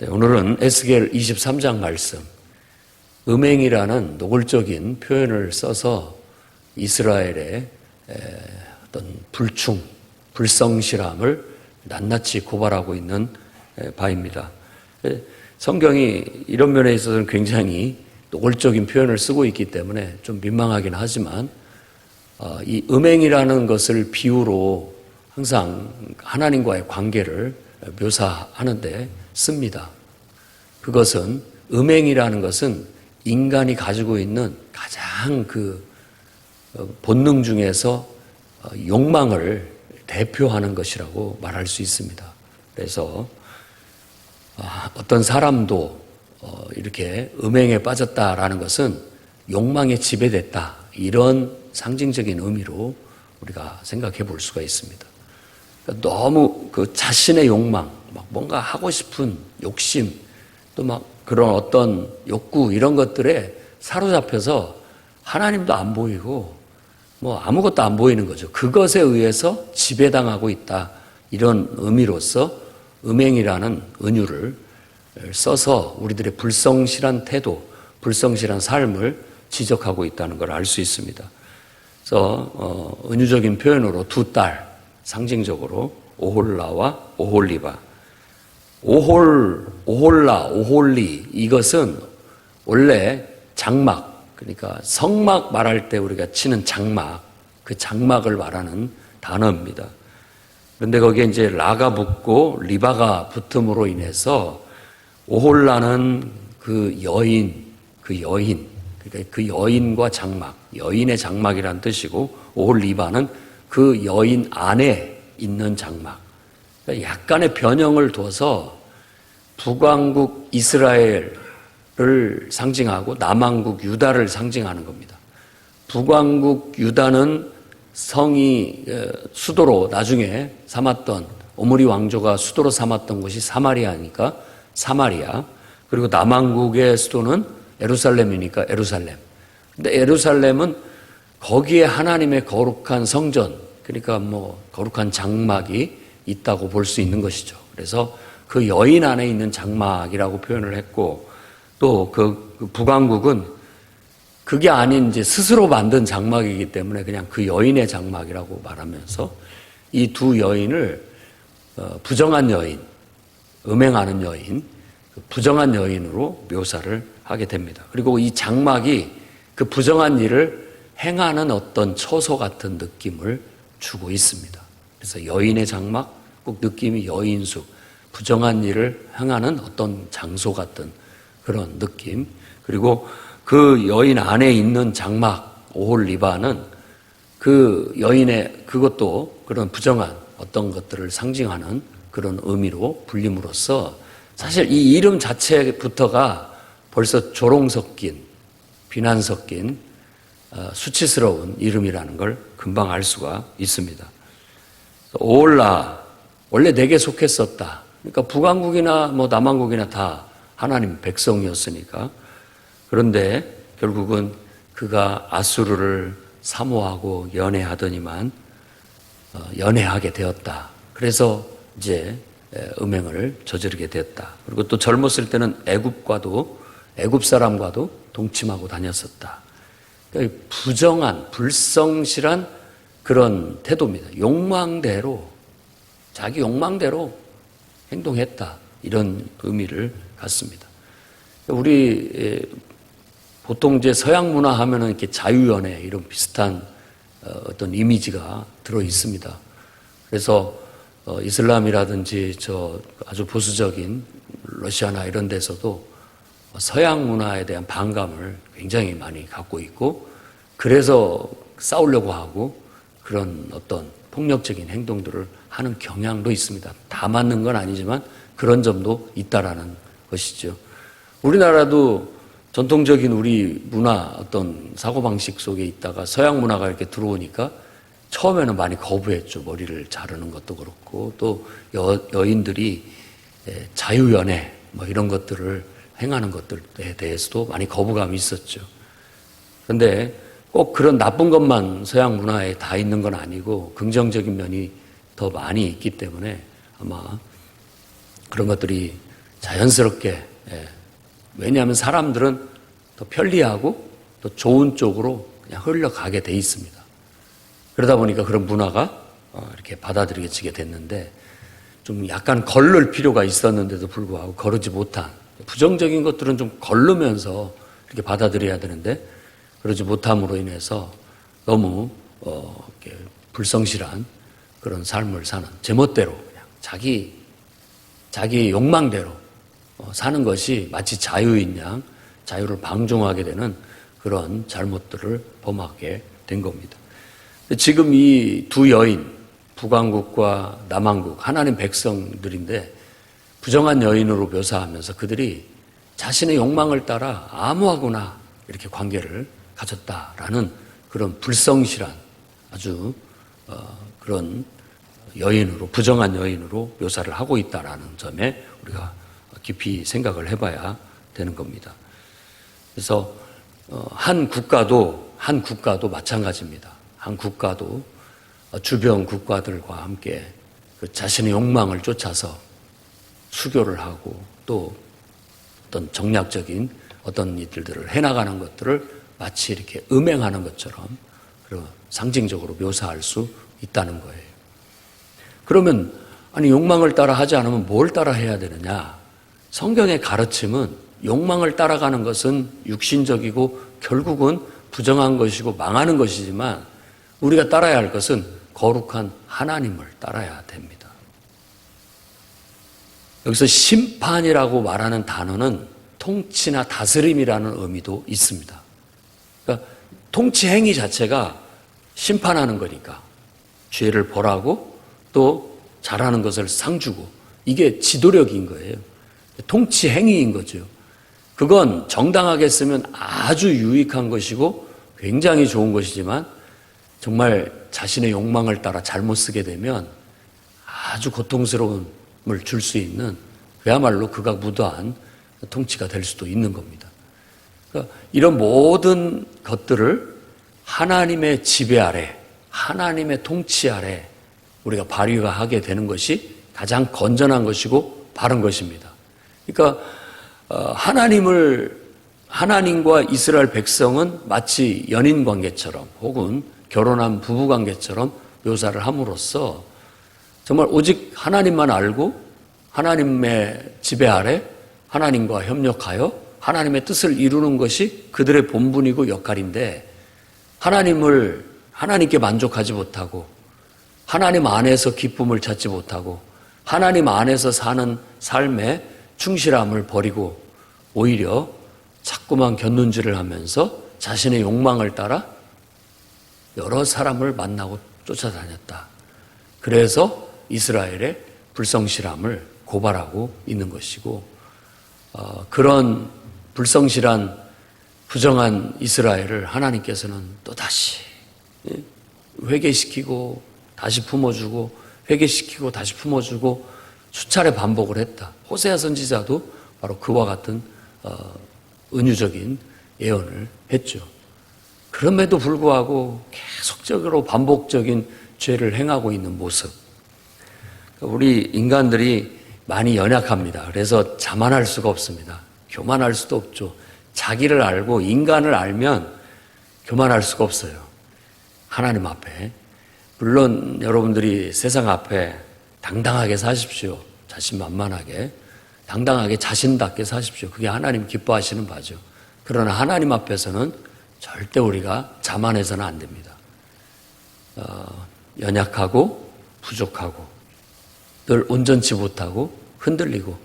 네, 오늘은 에스겔 23장 말씀, 음행이라는 노골적인 표현을 써서 이스라엘의 어떤 불충, 불성실함을 낱낱이 고발하고 있는 바입니다. 성경이 이런 면에 있어서는 굉장히 노골적인 표현을 쓰고 있기 때문에 좀 민망하긴 하지만 어, 이 음행이라는 것을 비유로 항상 하나님과의 관계를 묘사하는데 씁니다. 그것은 음행이라는 것은 인간이 가지고 있는 가장 그 어, 본능 중에서 어, 욕망을 대표하는 것이라고 말할 수 있습니다. 그래서 아, 어떤 사람도 이렇게 음행에 빠졌다라는 것은 욕망에 지배됐다 이런 상징적인 의미로 우리가 생각해 볼 수가 있습니다. 너무 그 자신의 욕망, 막 뭔가 하고 싶은 욕심, 또 막 그런 어떤 욕구 이런 것들에 사로잡혀서 하나님도 안 보이고 뭐 아무것도 안 보이는 거죠. 그것에 의해서 지배당하고 있다. 이런 의미로서 음행이라는 은유를 써서 우리들의 불성실한 태도, 불성실한 삶을 지적하고 있다는 걸 알 수 있습니다. 그래서 어, 은유적인 표현으로 두 딸 상징적으로 오홀라와 오홀리바 오홀 오홀라 오홀리 이것은 원래 장막 그러니까 성막 말할 때 우리가 치는 장막 그 장막을 말하는 단어입니다. 그런데 거기에 이제 라가 붙고 리바가 붙음으로 인해서 오홀라는 그 여인 그 여인 그러니까 그 여인과 장막, 여인의 장막이란 뜻이고 오홀리바는 그 여인 안에 있는 장막. 약간의 변형을 둬서 북왕국 이스라엘을 상징하고 남왕국 유다를 상징하는 겁니다. 북왕국 유다는 성이 수도로 나중에 삼았던 오므리 왕조가 수도로 삼았던 곳이 사마리아니까 사마리아 그리고 남왕국의 수도는 에루살렘이니까 에루살렘. 근데 에루살렘은 거기에 하나님의 거룩한 성전, 그러니까 뭐 거룩한 장막이 있다고 볼 수 있는 것이죠. 그래서 그 여인 안에 있는 장막이라고 표현을 했고 또그 그 북왕국은 그게 아닌 이제 스스로 만든 장막이기 때문에 그냥 그 여인의 장막이라고 말하면서 이 두 여인을 어, 부정한 여인, 음행하는 여인, 그 부정한 여인으로 묘사를 하게 됩니다. 그리고 이 장막이 그 부정한 일을 행하는 어떤 처소 같은 느낌을 주고 있습니다. 그래서 여인의 장막, 꼭 느낌이 여인숙, 부정한 일을 행하는 어떤 장소 같은 그런 느낌. 그리고 그 여인 안에 있는 장막, 오홀리바는 그 여인의 그것도 그런 부정한 어떤 것들을 상징하는 그런 의미로 불림으로써 사실 이 이름 자체부터가 벌써 조롱 섞인, 비난 섞인 어, 수치스러운 이름이라는 걸 금방 알 수가 있습니다. 오올라, 원래 내게 속했었다. 그러니까 북왕국이나 뭐 남왕국이나 다 하나님 백성이었으니까. 그런데 결국은 그가 아수르를 사모하고 연애하더니만 어, 연애하게 되었다. 그래서 이제 음행을 저지르게 됐다. 그리고 또 젊었을 때는 애굽과도 애굽 사람과도 동침하고 다녔었다. 그러니까 부정한 불성실한 그런 태도입니다. 욕망대로 자기 욕망대로 행동했다 이런 의미를 갖습니다. 우리 보통 이제 서양 문화 하면은 이렇게 자유연애 이런 비슷한 어, 어떤 이미지가 들어 있습니다. 그래서 어, 이슬람이라든지 저 아주 보수적인 러시아나 이런 데서도 서양 문화에 대한 반감을 굉장히 많이 갖고 있고 그래서 싸우려고 하고 그런 어떤 폭력적인 행동들을 하는 경향도 있습니다. 다 맞는 건 아니지만 그런 점도 있다라는 것이죠. 우리나라도 전통적인 우리 문화 어떤 사고방식 속에 있다가 서양 문화가 이렇게 들어오니까 처음에는 많이 거부했죠. 머리를 자르는 것도 그렇고 또 여, 여인들이 자유연애 뭐 이런 것들을 행하는 것들에 대해서도 많이 거부감이 있었죠. 그런데 꼭 그런 나쁜 것만 서양 문화에 다 있는 건 아니고 긍정적인 면이 더 많이 있기 때문에 아마 그런 것들이 자연스럽게 예. 왜냐하면 사람들은 더 편리하고 또 좋은 쪽으로 그냥 흘러가게 돼 있습니다. 그러다 보니까 그런 문화가 어, 이렇게 받아들여지게 됐는데 좀 약간 걸를 필요가 있었는데도 불구하고 거르지 못한 부정적인 것들은 좀 걸르면서 이렇게 받아들여야 되는데 그러지 못함으로 인해서 너무 어, 불성실한 그런 삶을 사는 제멋대로 그냥 자기 자기 욕망대로 어, 사는 것이 마치 자유인 양 자유를 방종하게 되는 그런 잘못들을 범하게 된 겁니다. 지금 이 두 여인 북왕국과 남왕국 하나님 백성들인데 부정한 여인으로 묘사하면서 그들이 자신의 욕망을 따라 아무하거나 이렇게 관계를 가졌다라는 그런 불성실한 아주 어, 그런 여인으로 부정한 여인으로 묘사를 하고 있다라는 점에 우리가 깊이 생각을 해봐야 되는 겁니다. 그래서 어, 한 국가도 한 국가도 마찬가지입니다. 한 국가도 주변 국가들과 함께 그 자신의 욕망을 쫓아서 수교를 하고 또 어떤 정략적인 어떤 일들을 해나가는 것들을 마치 이렇게 음행하는 것처럼 상징적으로 묘사할 수 있다는 거예요. 그러면 아니 욕망을 따라 하지 않으면 뭘 따라 해야 되느냐? 성경의 가르침은 욕망을 따라가는 것은 육신적이고 결국은 부정한 것이고 망하는 것이지만 우리가 따라야 할 것은 거룩한 하나님을 따라야 됩니다. 여기서 심판이라고 말하는 단어는 통치나 다스림이라는 의미도 있습니다. 통치 행위 자체가 심판하는 거니까 죄를 벌하고 또 잘하는 것을 상 주고 이게 지도력인 거예요. 통치 행위인 거죠. 그건 정당하게 쓰면 아주 유익한 것이고 굉장히 좋은 것이지만 정말 자신의 욕망을 따라 잘못 쓰게 되면 아주 고통스러움을 줄 수 있는 그야말로 극악무도한 통치가 될 수도 있는 겁니다. 그러니까 이런 모든 것들을 하나님의 지배 아래, 하나님의 통치 아래 우리가 발휘가 하게 되는 것이 가장 건전한 것이고 바른 것입니다. 그러니까 어, 하나님을 하나님과 이스라엘 백성은 마치 연인 관계처럼 혹은 결혼한 부부 관계처럼 묘사를 함으로써 정말 오직 하나님만 알고 하나님의 지배 아래 하나님과 협력하여 하나님의 뜻을 이루는 것이 그들의 본분이고 역할인데 하나님을 하나님께 만족하지 못하고 하나님 안에서 기쁨을 찾지 못하고 하나님 안에서 사는 삶의 충실함을 버리고 오히려 자꾸만 견눈질을 하면서 자신의 욕망을 따라 여러 사람을 만나고 쫓아다녔다. 그래서 이스라엘의 불성실함을 고발하고 있는 것이고 어, 그런 불성실한 부정한 이스라엘을 하나님께서는 또 다시 예, 회개시키고 다시 품어주고 회개시키고 다시 품어주고 수차례 반복을 했다. 호세아 선지자도 바로 그와 같은 어, 은유적인 예언을 했죠. 그럼에도 불구하고 계속적으로 반복적인 죄를 행하고 있는 모습. 우리 인간들이 많이 연약합니다. 그래서 자만할 수가 없습니다. 교만할 수도 없죠. 자기를 알고 인간을 알면 교만할 수가 없어요. 하나님 앞에. 물론 여러분들이 세상 앞에 당당하게 사십시오. 자신만만하게. 당당하게 자신답게 사십시오. 그게 하나님 기뻐하시는 바죠. 그러나 하나님 앞에서는 절대 우리가 자만해서는 안 됩니다. 어, 연약하고 부족하고 늘 온전치 못하고 흔들리고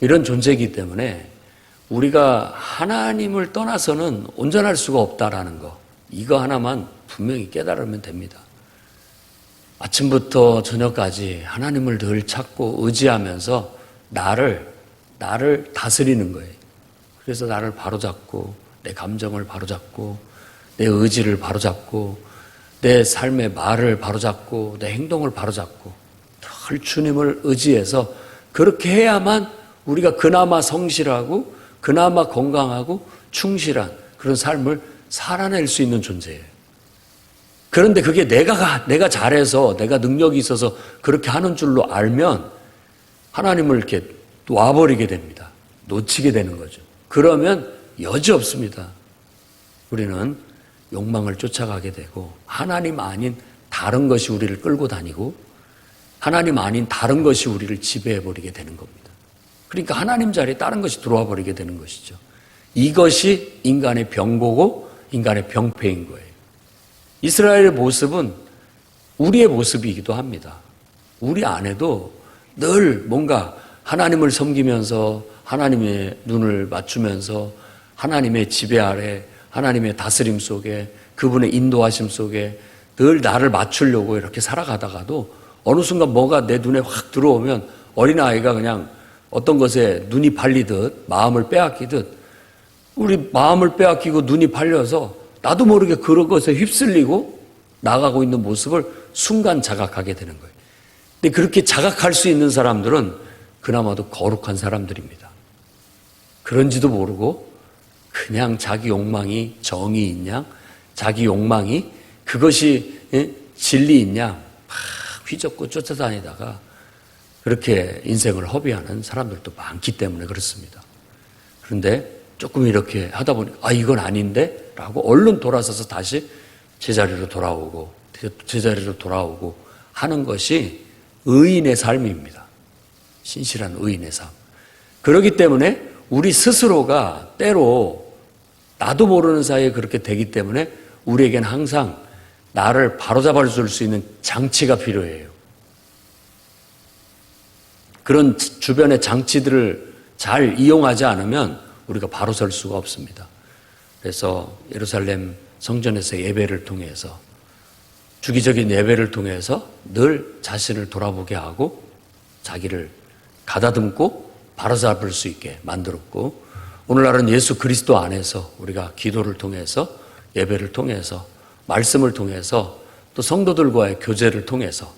이런 존재이기 때문에 우리가 하나님을 떠나서는 온전할 수가 없다라는 거 이거 하나만 분명히 깨달으면 됩니다. 아침부터 저녁까지 하나님을 늘 찾고 의지하면서 나를 나를 다스리는 거예요. 그래서 나를 바로잡고 내 감정을 바로잡고 내 의지를 바로잡고 내 삶의 말을 바로잡고 내 행동을 바로잡고 늘 주님을 의지해서 그렇게 해야만 우리가 그나마 성실하고 그나마 건강하고 충실한 그런 삶을 살아낼 수 있는 존재예요. 그런데 그게 내가 내가 잘해서 내가 능력이 있어서 그렇게 하는 줄로 알면 하나님을 이렇게 놔버리게 됩니다. 놓치게 되는 거죠. 그러면 여지 없습니다. 우리는 욕망을 쫓아가게 되고 하나님 아닌 다른 것이 우리를 끌고 다니고 하나님 아닌 다른 것이 우리를 지배해 버리게 되는 겁니다. 그러니까 하나님 자리에 다른 것이 들어와 버리게 되는 것이죠. 이것이 인간의 병고고 인간의 병폐인 거예요. 이스라엘의 모습은 우리의 모습이기도 합니다. 우리 안에도 늘 뭔가 하나님을 섬기면서 하나님의 눈을 맞추면서 하나님의 지배 아래 하나님의 다스림 속에 그분의 인도하심 속에 늘 나를 맞추려고 이렇게 살아가다가도 어느 순간 뭐가 내 눈에 확 들어오면 어린아이가 그냥 어떤 것에 눈이 팔리듯 마음을 빼앗기듯 우리 마음을 빼앗기고 눈이 팔려서 나도 모르게 그런 것에 휩쓸리고 나가고 있는 모습을 순간 자각하게 되는 거예요. 근데 그렇게 자각할 수 있는 사람들은 그나마도 거룩한 사람들입니다. 그런지도 모르고 그냥 자기 욕망이 정이 있냐, 자기 욕망이 그것이 예? 진리 있냐, 막 휘젓고 쫓아다니다가 그렇게 인생을 허비하는 사람들도 많기 때문에 그렇습니다. 그런데 조금 이렇게 하다 보니 아 이건 아닌데 라고 얼른 돌아서서 다시 제자리로 돌아오고 제자리로 돌아오고 하는 것이 의인의 삶입니다. 신실한 의인의 삶. 그렇기 때문에 우리 스스로가 때로 나도 모르는 사이에 그렇게 되기 때문에 우리에겐 항상 나를 바로잡아 줄 수 있는 장치가 필요해요. 그런 주변의 장치들을 잘 이용하지 않으면 우리가 바로 설 수가 없습니다. 그래서 예루살렘 성전에서 예배를 통해서 주기적인 예배를 통해서 늘 자신을 돌아보게 하고 자기를 가다듬고 바로잡을 수 있게 만들었고 오늘날은 예수 그리스도 안에서 우리가 기도를 통해서 예배를 통해서 말씀을 통해서 또 성도들과의 교제를 통해서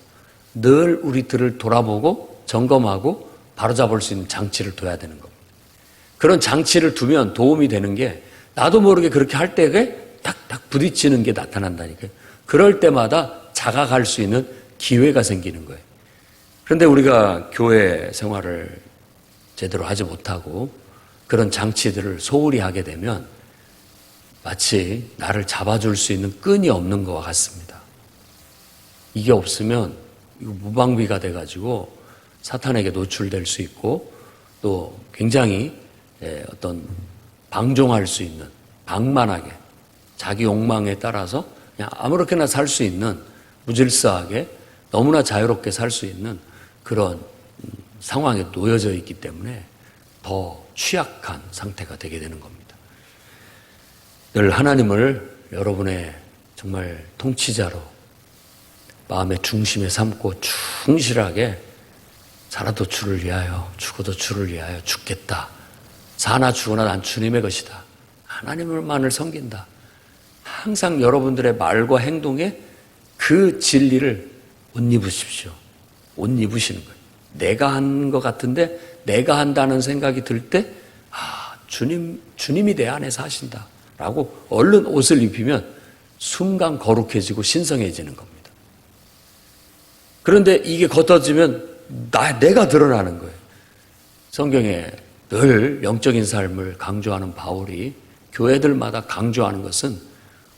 늘 우리들을 돌아보고 점검하고 바로잡을 수 있는 장치를 둬야 되는 겁니다. 그런 장치를 두면 도움이 되는 게 나도 모르게 그렇게 할 때에 탁탁 부딪히는 게 나타난다니까요. 그럴 때마다 자각할 수 있는 기회가 생기는 거예요. 그런데 우리가 교회 생활을 제대로 하지 못하고 그런 장치들을 소홀히 하게 되면 마치 나를 잡아줄 수 있는 끈이 없는 것과 같습니다. 이게 없으면 무방비가 돼가지고 사탄에게 노출될 수 있고 또 굉장히 예, 어떤 방종할 수 있는 방만하게 자기 욕망에 따라서 그냥 아무렇게나 살 수 있는 무질서하게 너무나 자유롭게 살 수 있는 그런 음, 상황에 놓여져 있기 때문에 더 취약한 상태가 되게 되는 겁니다. 늘 하나님을 여러분의 정말 통치자로 마음의 중심에 삼고 충실하게 살아도 주를 위하여 죽어도 주를 위하여 죽겠다. 사나 죽으나 난 주님의 것이다. 하나님을만을 섬긴다. 항상 여러분들의 말과 행동에 그 진리를 옷 입으십시오. 옷 입으시는 거예요. 내가 한 것 같은데 내가 한다는 생각이 들 때, 아, 주님, 주님이 내 안에 사신다. 라고 얼른 옷을 입히면 순간 거룩해지고 신성해지는 겁니다. 그런데 이게 겉어지면 나, 내가 드러나는 거예요. 성경에 늘 영적인 삶을 강조하는 바울이 교회들마다 강조하는 것은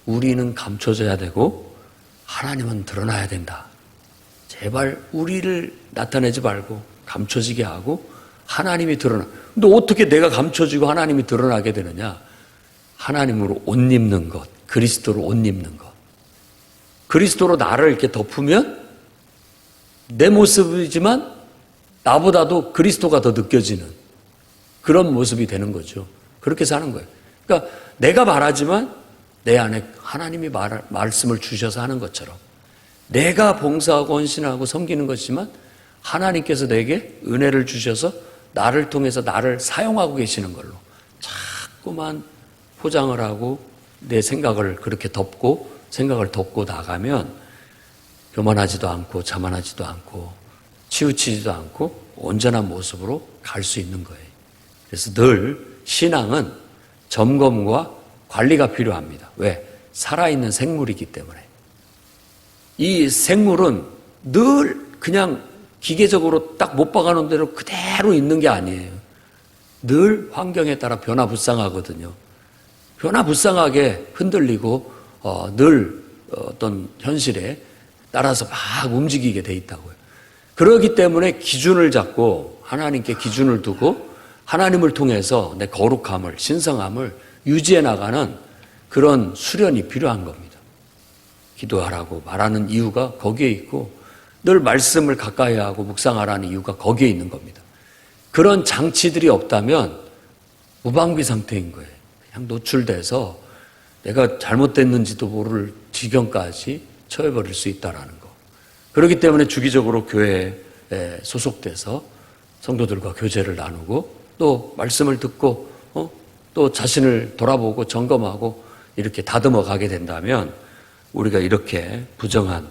우리는 감춰져야 되고 하나님은 드러나야 된다. 제발 우리를 나타내지 말고 감춰지게 하고 하나님이 드러나. 근데 어떻게 내가 감춰지고 하나님이 드러나게 되느냐? 하나님으로 옷 입는 것, 그리스도로 옷 입는 것. 그리스도로 나를 이렇게 덮으면 내 모습이지만 나보다도 그리스도가 더 느껴지는 그런 모습이 되는 거죠. 그렇게 사는 거예요. 그러니까 내가 말하지만 내 안에 하나님이 말, 말씀을 주셔서 하는 것처럼 내가 봉사하고 헌신하고 섬기는 것이지만 하나님께서 내게 은혜를 주셔서 나를 통해서 나를 사용하고 계시는 걸로 자꾸만 포장을 하고 내 생각을 그렇게 덮고 생각을 덮고 나가면 교만하지도 않고 자만하지도 않고 치우치지도 않고 온전한 모습으로 갈 수 있는 거예요. 그래서 늘 신앙은 점검과 관리가 필요합니다. 왜? 살아있는 생물이기 때문에. 이 생물은 늘 그냥 기계적으로 딱 못 박아놓은 대로 그대로 있는 게 아니에요. 늘 환경에 따라 변화불상하거든요. 변화불상하게 흔들리고 어, 늘 어떤 현실에 따라서 막 움직이게 돼 있다고요. 그러기 때문에 기준을 잡고 하나님께 기준을 두고 하나님을 통해서 내 거룩함을 신성함을 유지해 나가는 그런 수련이 필요한 겁니다. 기도하라고 말하는 이유가 거기에 있고 늘 말씀을 가까이 하고 묵상하라는 이유가 거기에 있는 겁니다. 그런 장치들이 없다면 무방비 상태인 거예요. 그냥 노출돼서 내가 잘못됐는지도 모를 지경까지 처해버릴 수 있다라는 거. 그렇기 때문에 주기적으로 교회에 소속돼서 성도들과 교제를 나누고 또 말씀을 듣고 어? 또 자신을 돌아보고 점검하고 이렇게 다듬어 가게 된다면 우리가 이렇게 부정한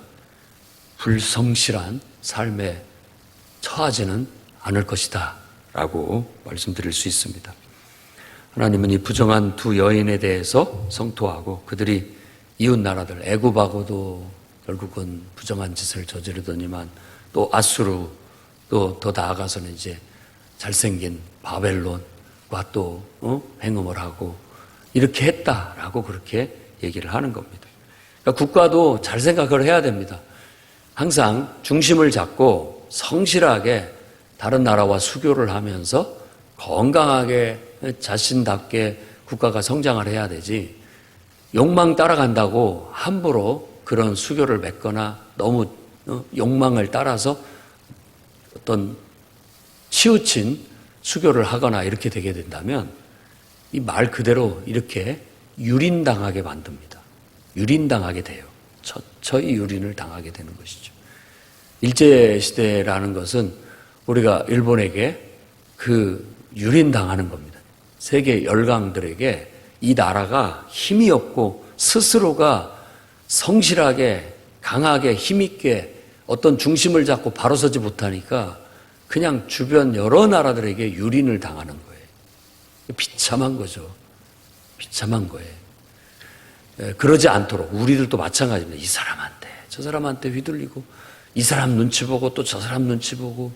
불성실한 삶에 처하지는 않을 것이다 라고 말씀드릴 수 있습니다. 하나님은 이 부정한 두 여인에 대해서 성토하고 그들이 이웃 나라들 애굽하고도 결국은 부정한 짓을 저지르더니만 또 아수르 또 더 나아가서는 이제 잘생긴 바벨론과 또 어? 행음을 하고 이렇게 했다라고 그렇게 얘기를 하는 겁니다. 그러니까 국가도 잘 생각을 해야 됩니다. 항상 중심을 잡고 성실하게 다른 나라와 수교를 하면서 건강하게 자신답게 국가가 성장을 해야 되지 욕망 따라간다고 함부로 그런 수교를 맺거나 너무 어, 욕망을 따라서 어떤 치우친 수교를 하거나 이렇게 되게 된다면 이 말 그대로 이렇게 유린당하게 만듭니다. 유린당하게 돼요. 처처이 유린을 당하게 되는 것이죠. 일제시대라는 것은 우리가 일본에게 그 유린당하는 겁니다. 세계 열강들에게 이 나라가 힘이 없고 스스로가 성실하게 강하게 힘있게 어떤 중심을 잡고 바로 서지 못하니까 그냥 주변 여러 나라들에게 유린을 당하는 거예요. 비참한 거죠. 비참한 거예요. 예, 그러지 않도록 우리들도 마찬가지입니다. 이 사람한테 저 사람한테 휘둘리고 이 사람 눈치 보고 또 저 사람 눈치 보고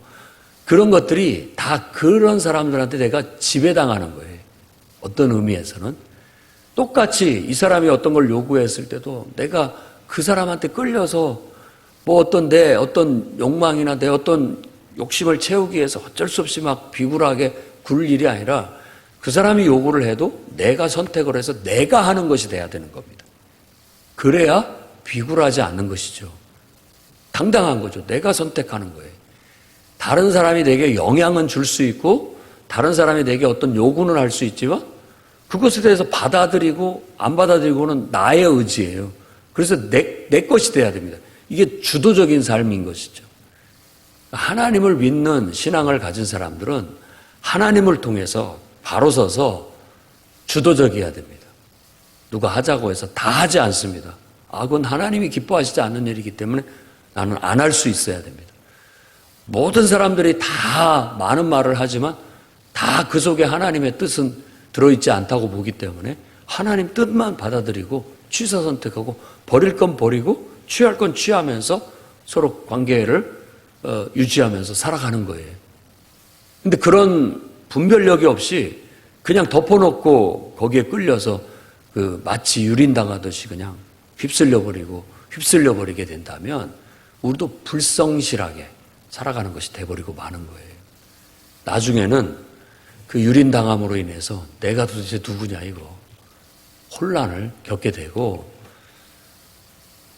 그런 것들이 다 그런 사람들한테 내가 지배당하는 거예요. 어떤 의미에서는 똑같이 이 사람이 어떤 걸 요구했을 때도 내가 그 사람한테 끌려서 뭐 어떤 내 어떤 욕망이나 내 어떤 욕심을 채우기 위해서 어쩔 수 없이 막 비굴하게 굴 일이 아니라 그 사람이 요구를 해도 내가 선택을 해서 내가 하는 것이 돼야 되는 겁니다. 그래야 비굴하지 않는 것이죠. 당당한 거죠. 내가 선택하는 거예요. 다른 사람이 내게 영향은 줄 수 있고 다른 사람이 내게 어떤 요구는 할 수 있지만 그것에 대해서 받아들이고 안 받아들이고는 나의 의지예요. 그래서 내, 내 것이 돼야 됩니다. 이게 주도적인 삶인 것이죠. 하나님을 믿는 신앙을 가진 사람들은 하나님을 통해서 바로 서서 주도적이어야 됩니다. 누가 하자고 해서 다 하지 않습니다. 아, 그건 하나님이 기뻐하시지 않는 일이기 때문에 나는 안 할 수 있어야 됩니다. 모든 사람들이 다 많은 말을 하지만 다 그 속에 하나님의 뜻은 들어있지 않다고 보기 때문에 하나님 뜻만 받아들이고 취사 선택하고 버릴 건 버리고 취할 건 취하면서 서로 관계를 어, 유지하면서 살아가는 거예요. 근데 그런 분별력이 없이 그냥 덮어놓고 거기에 끌려서 그 마치 유린당하듯이 그냥 휩쓸려 버리고 휩쓸려 버리게 된다면 우리도 불성실하게 살아가는 것이 돼버리고 마는 거예요. 나중에는 그 유린당함으로 인해서 내가 도대체 누구냐 이거 혼란을 겪게 되고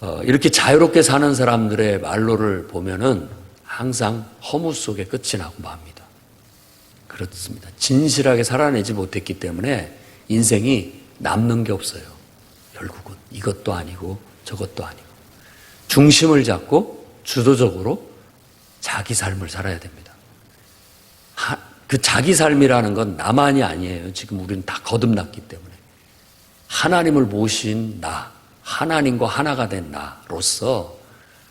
어, 이렇게 자유롭게 사는 사람들의 말로를 보면은 항상 허무 속에 끝이 나고 맙니다. 그렇습니다. 진실하게 살아내지 못했기 때문에 인생이 남는 게 없어요. 결국은 이것도 아니고 저것도 아니고 중심을 잡고 주도적으로 자기 삶을 살아야 됩니다. 하, 그 자기 삶이라는 건 나만이 아니에요. 지금 우리는 다 거듭났기 때문에 하나님을 모신 나, 하나님과 하나가 된 나로서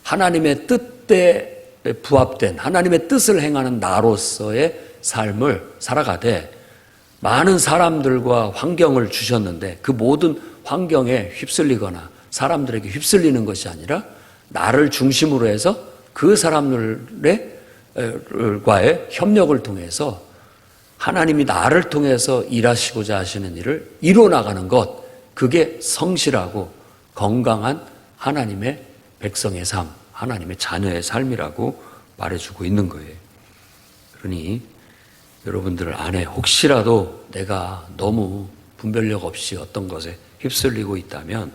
하나님의 뜻에 부합된 하나님의 뜻을 행하는 나로서의 삶을 살아가되 많은 사람들과 환경을 주셨는데 그 모든 환경에 휩쓸리거나 사람들에게 휩쓸리는 것이 아니라 나를 중심으로 해서 그 사람들의 하나님과의 협력을 통해서 하나님이 나를 통해서 일하시고자 하시는 일을 이루어 나가는 것, 그게 성실하고 건강한 하나님의 백성의 삶, 하나님의 자녀의 삶이라고 말해주고 있는 거예요. 그러니 여러분들 안에 혹시라도 내가 너무 분별력 없이 어떤 것에 휩쓸리고 있다면,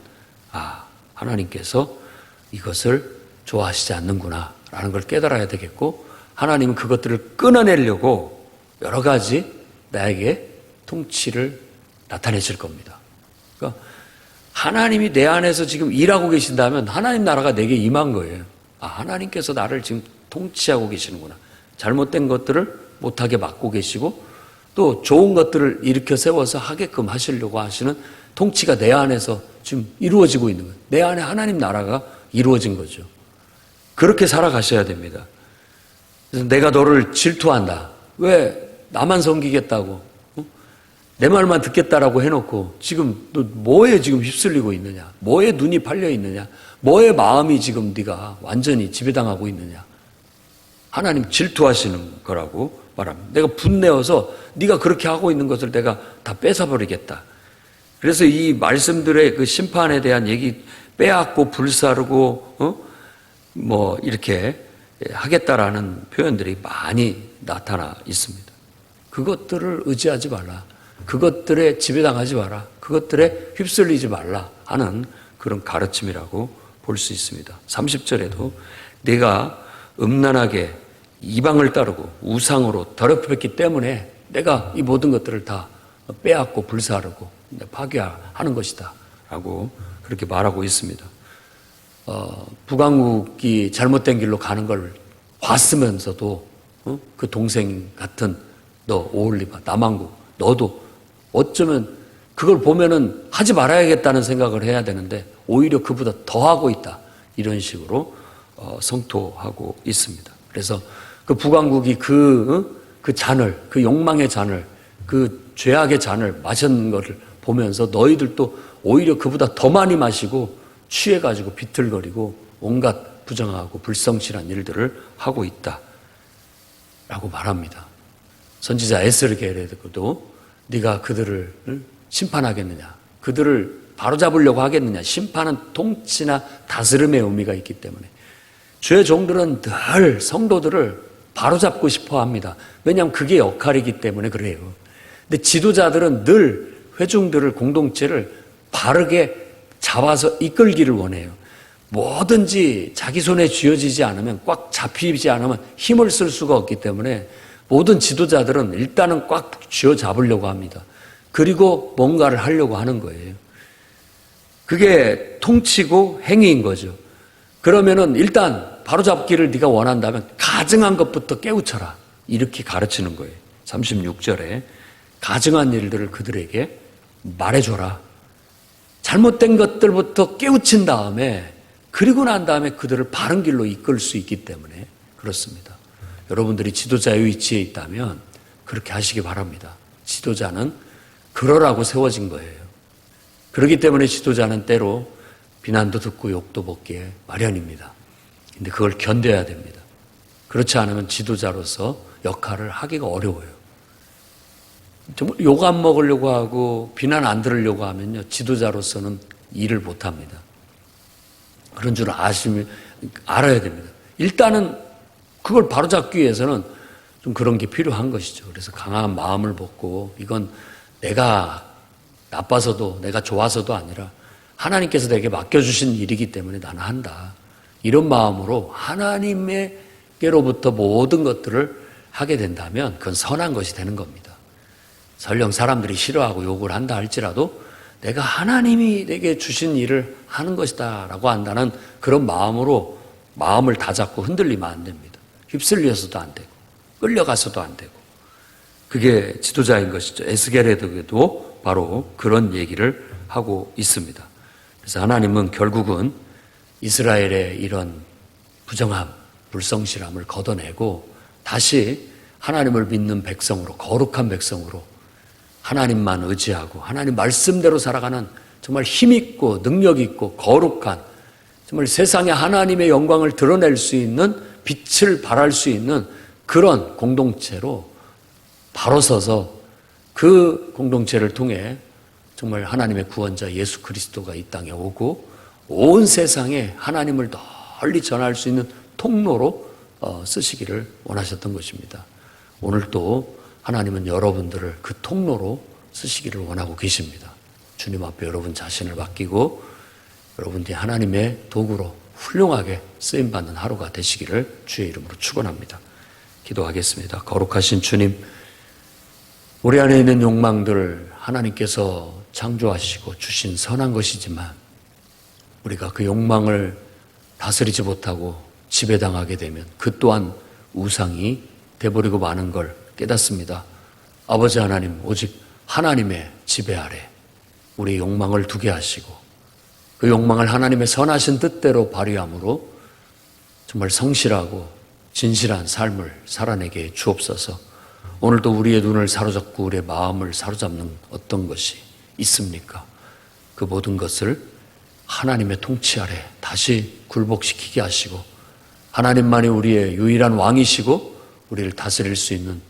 아, 하나님께서 이것을 좋아하시지 않는구나, 라는 걸 깨달아야 되겠고, 하나님은 그것들을 끊어내려고 여러 가지 나에게 통치를 나타내실 겁니다. 그러니까 하나님이 내 안에서 지금 일하고 계신다면 하나님 나라가 내게 임한 거예요. 아, 하나님께서 나를 지금 통치하고 계시는구나. 잘못된 것들을 못하게 막고 계시고 또 좋은 것들을 일으켜 세워서 하게끔 하시려고 하시는 통치가 내 안에서 지금 이루어지고 있는 거예요. 내 안에 하나님 나라가 이루어진 거죠. 그렇게 살아가셔야 됩니다. 그래서 내가 너를 질투한다. 왜 나만 섬기겠다고? 어? 내 말만 듣겠다라고 해놓고 지금 너 뭐에 지금 휩쓸리고 있느냐? 뭐에 눈이 팔려 있느냐? 뭐에 마음이 지금 네가 완전히 지배당하고 있느냐? 하나님 질투하시는 거라고 말합니다. 내가 분내어서 네가 그렇게 하고 있는 것을 내가 다 뺏어버리겠다. 그래서 이 말씀들의 그 심판에 대한 얘기 빼앗고 불사르고 어? 뭐 이렇게 하겠다라는 표현들이 많이 나타나 있습니다. 그것들을 의지하지 말라. 그것들에 지배당하지 마라. 그것들에 휩쓸리지 말라 하는 그런 가르침이라고 볼 수 있습니다. 30절에도 내가 음란하게 이방을 따르고 우상으로 더럽혔기 때문에 내가 이 모든 것들을 다 빼앗고 불사르고 파괴하는 것이다. 라고 그렇게 말하고 있습니다. 어, 북왕국이 잘못된 길로 가는 걸 봤으면서도 어? 그 동생 같은 너 오올리바 남왕국 너도 어쩌면 그걸 보면은 하지 말아야겠다는 생각을 해야 되는데 오히려 그보다 더 하고 있다 이런 식으로 어, 성토하고 있습니다. 그래서 그 북왕국이 그, 어? 그 잔을 그 욕망의 잔을 그 죄악의 잔을 마신 것을 보면서 너희들도 오히려 그보다 더 많이 마시고 취해가지고 비틀거리고 온갖 부정하고 불성실한 일들을 하고 있다. 라고 말합니다. 선지자 에스르게레도 네가 그들을 심판하겠느냐? 그들을 바로잡으려고 하겠느냐? 심판은 통치나 다스림의 의미가 있기 때문에 주의 종들은 늘 성도들을 바로잡고 싶어 합니다. 왜냐하면 그게 역할이기 때문에 그래요. 근데 지도자들은 늘 회중들을 공동체를 바르게 잡아서 이끌기를 원해요. 뭐든지 자기 손에 쥐어지지 않으면 꽉 잡히지 않으면 힘을 쓸 수가 없기 때문에 모든 지도자들은 일단은 꽉 쥐어 잡으려고 합니다. 그리고 뭔가를 하려고 하는 거예요. 그게 통치고 행위인 거죠. 그러면은 일단 바로잡기를 네가 원한다면 가증한 것부터 깨우쳐라. 이렇게 가르치는 거예요. 36절에 가증한 일들을 그들에게 말해줘라. 잘못된 것들부터 깨우친 다음에 그리고 난 다음에 그들을 바른 길로 이끌 수 있기 때문에 그렇습니다. 여러분들이 지도자의 위치에 있다면 그렇게 하시기 바랍니다. 지도자는 그러라고 세워진 거예요. 그렇기 때문에 지도자는 때로 비난도 듣고 욕도 먹기에 마련입니다. 근데 그걸 견뎌야 됩니다. 그렇지 않으면 지도자로서 역할을 하기가 어려워요. 정말 욕 안 먹으려고 하고 비난 안 들으려고 하면요. 지도자로서는 일을 못 합니다. 그런 줄 아시면, 알아야 됩니다. 일단은 그걸 바로잡기 위해서는 좀 그런 게 필요한 것이죠. 그래서 강한 마음을 먹고 이건 내가 나빠서도 내가 좋아서도 아니라 하나님께서 내게 맡겨주신 일이기 때문에 나는 한다. 이런 마음으로 하나님에게로부터 모든 것들을 하게 된다면 그건 선한 것이 되는 겁니다. 설령 사람들이 싫어하고 욕을 한다 할지라도 내가 하나님이 내게 주신 일을 하는 것이다 라고 한다는 그런 마음으로 마음을 다잡고 흔들리면 안 됩니다. 휩쓸려서도 안 되고, 끌려가서도 안 되고. 그게 지도자인 것이죠. 에스게레드도 바로 그런 얘기를 하고 있습니다. 그래서 하나님은 결국은 이스라엘의 이런 부정함, 불성실함을 걷어내고 다시 하나님을 믿는 백성으로, 거룩한 백성으로 하나님만 의지하고 하나님 말씀대로 살아가는 정말 힘 있고 능력 있고 거룩한 정말 세상에 하나님의 영광을 드러낼 수 있는 빛을 발할 수 있는 그런 공동체로 바로 서서 그 공동체를 통해 정말 하나님의 구원자 예수 그리스도가 이 땅에 오고 온 세상에 하나님을 널리 전할 수 있는 통로로 어, 쓰시기를 원하셨던 것입니다. 오늘 또 하나님은 여러분들을 그 통로로 쓰시기를 원하고 계십니다. 주님 앞에 여러분 자신을 맡기고 여러분들이 하나님의 도구로 훌륭하게 쓰임 받는 하루가 되시기를 주의 이름으로 축원합니다. 기도하겠습니다. 거룩하신 주님, 우리 안에 있는 욕망들을 하나님께서 창조하시고 주신 선한 것이지만 우리가 그 욕망을 다스리지 못하고 지배당하게 되면 그 또한 우상이 돼버리고 마는 걸 깨닫습니다. 아버지 하나님, 오직 하나님의 지배 아래 우리 욕망을 두게 하시고 그 욕망을 하나님의 선하신 뜻대로 발휘함으로 정말 성실하고 진실한 삶을 살아내게 주옵소서. 오늘도 우리의 눈을 사로잡고 우리의 마음을 사로잡는 어떤 것이 있습니까? 그 모든 것을 하나님의 통치 아래 다시 굴복시키게 하시고 하나님만이 우리의 유일한 왕이시고 우리를 다스릴 수 있는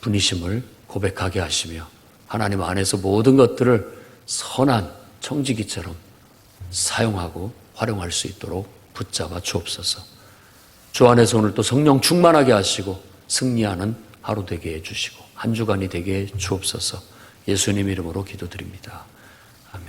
분이심을 고백하게 하시며 하나님 안에서 모든 것들을 선한 청지기처럼 사용하고 활용할 수 있도록 붙잡아 주옵소서. 주 안에서 오늘 또 성령 충만하게 하시고 승리하는 하루 되게 해주시고 한 주간이 되게 해 주옵소서. 예수님 이름으로 기도드립니다. 아멘.